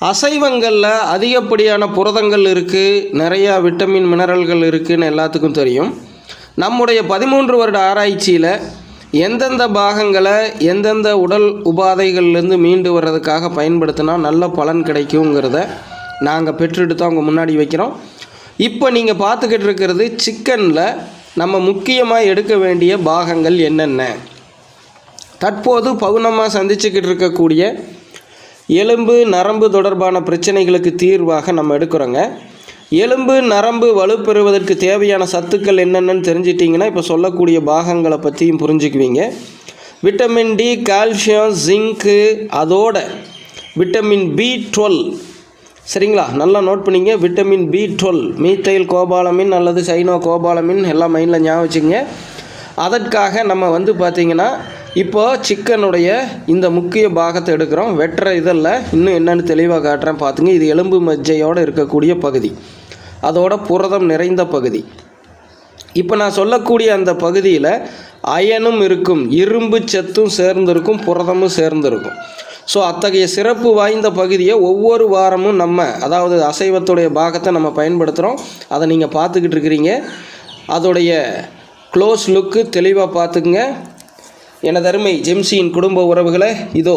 அசைவங்களில் அதிகப்படியான புரதங்கள் இருக்குது நிறையா விட்டமின் மினரல்கள் இருக்குதுன்னு எல்லாத்துக்கும் தெரியும். நம்முடைய பதிமூன்று வருட ஆராய்ச்சியில் எந்தெந்த பாகங்களை எந்தெந்த உடல் உபாதைகள்லேருந்து மீண்டு வர்றதுக்காக பயன்படுத்தினா நல்ல பலன் கிடைக்குங்கிறத நாங்கள் பெற்றுட்டு தான் முன்னாடி வைக்கிறோம். இப்போ நீங்கள் பார்த்துக்கிட்டு இருக்கிறது சிக்கனில் நம்ம முக்கியமாக எடுக்க வேண்டிய பாகங்கள் என்னென்ன? தற்போது பவுனமாக சந்திச்சுக்கிட்டு இருக்கக்கூடிய எலும்பு நரம்பு தொடர்பான பிரச்சனைகளுக்கு தீர்வாக நம்ம எடுக்கிறோங்க. எலும்பு நரம்பு வலுப்பெறுவதற்கு தேவையான சத்துக்கள் என்னென்னு தெரிஞ்சிட்டிங்கன்னா இப்போ சொல்லக்கூடிய பாகங்களை பற்றியும் புரிஞ்சுக்குவீங்க. விட்டமின் டி கால்சியம் ஜிங்க்கு அதோட விட்டமின் பி டுவெல். சரிங்களா? நல்லா நோட் பண்ணிங்க. Vitamin B twelve methylcobalamin அல்லது சைனோ கோபாலமின் எல்லாம் மைண்டில் ஞாபகம் வச்சுங்க அதற்காக நம்ம வந்து பார்த்திங்கன்னா இப்போ சிக்கனுடைய இந்த முக்கிய பாகத்தை எடுக்கிறோம். வெட்டுற இதில் இன்னும் என்னென்னு தெளிவாக காட்டுறேன் பார்த்துங்க இது எலும்பு மஜ்ஜையோடு இருக்கக்கூடிய பகுதி. அதோட புரதம் நிறைந்த பகுதி. இப்போ நான் சொல்லக்கூடிய அந்த பகுதியில் அயனும் இருக்கும் இரும்பு சத்தும் சேர்ந்திருக்கும் புரதமும் சேர்ந்திருக்கும். ஸோ அத்தகைய சிறப்பு வாய்ந்த பகுதியை ஒவ்வொரு வாரமும் நம்ம அதாவது அசைவத்துடைய பாகத்தை நம்ம பயன்படுத்துகிறோம். அதை நீங்கள் பார்த்துக்கிட்டு இருக்கிறீங்க. அதோடைய க்ளோஸ் லுக்கு தெளிவாக பார்த்துக்குங்க. எனதருமை ஜெம்சியின் குடும்ப உறவுகளை இதோ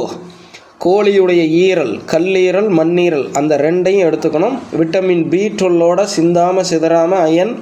கோழியுடைய ஈரல் கல்லீரல் மண்ணீரல் அந்த ரெண்டையும் எடுத்துக்கணும். விட்டமின் பி டுவெல்லோட சிந்தாமல் சிதறாமல் அயன்